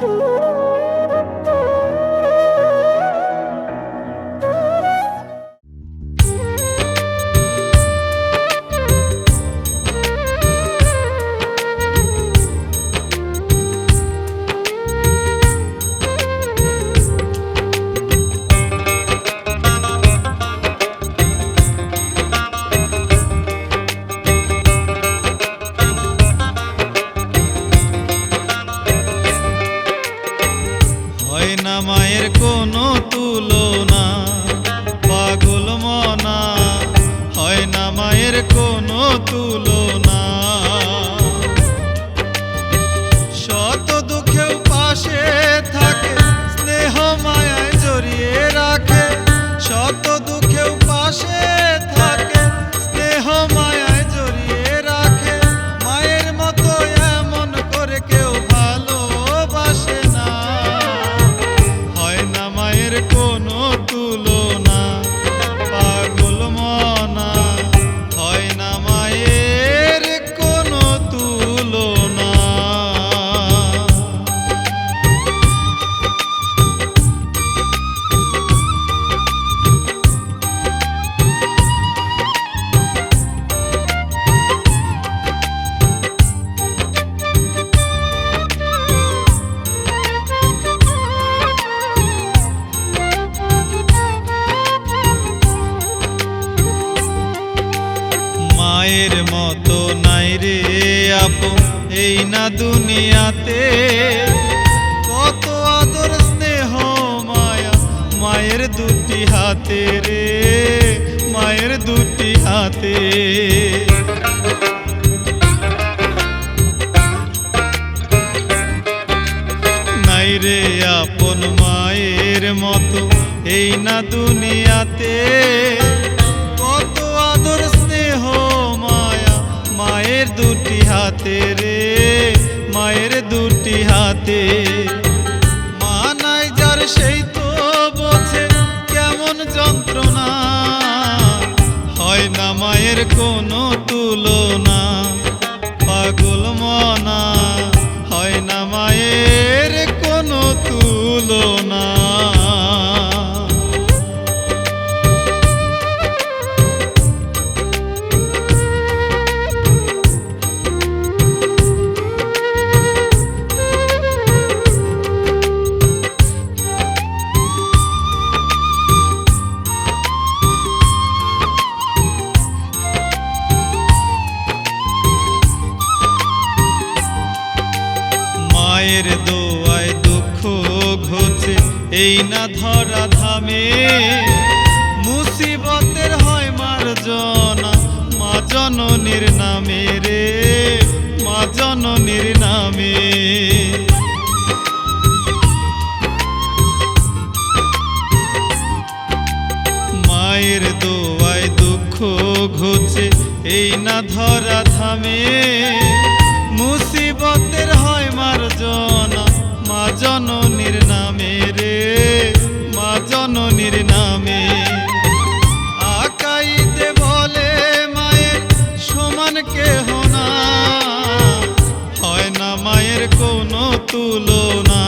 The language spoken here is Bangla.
হয় নাই রে আপন, এই না দুনিয়াতে। কত আদর স্নেহ মায়া, মায়ের দুটি হাতে রে, মায়ের দুটি হাতে। নাই রে আপন মায়ের মতো, এই না দুনিয়াতে। হাতে রে, মায়ের দুটি হাতে। মা নাই যার, সেই তো বোঝে কেমন যন্ত্রণা। হয় না মায়ের কোনো তুলনা, পাগল মনা। মায়ের দোয়ায় দুঃখ ঘটে এই না ধরা ধামে। মুসিবতের হয় মার জনা মা জননীর নামে রে। মা জননীর নামে। মায়ের দোয়ায় দুঃখ ঘুচে এই না ধরা থামে মুসিবতের হয় মার তুলনা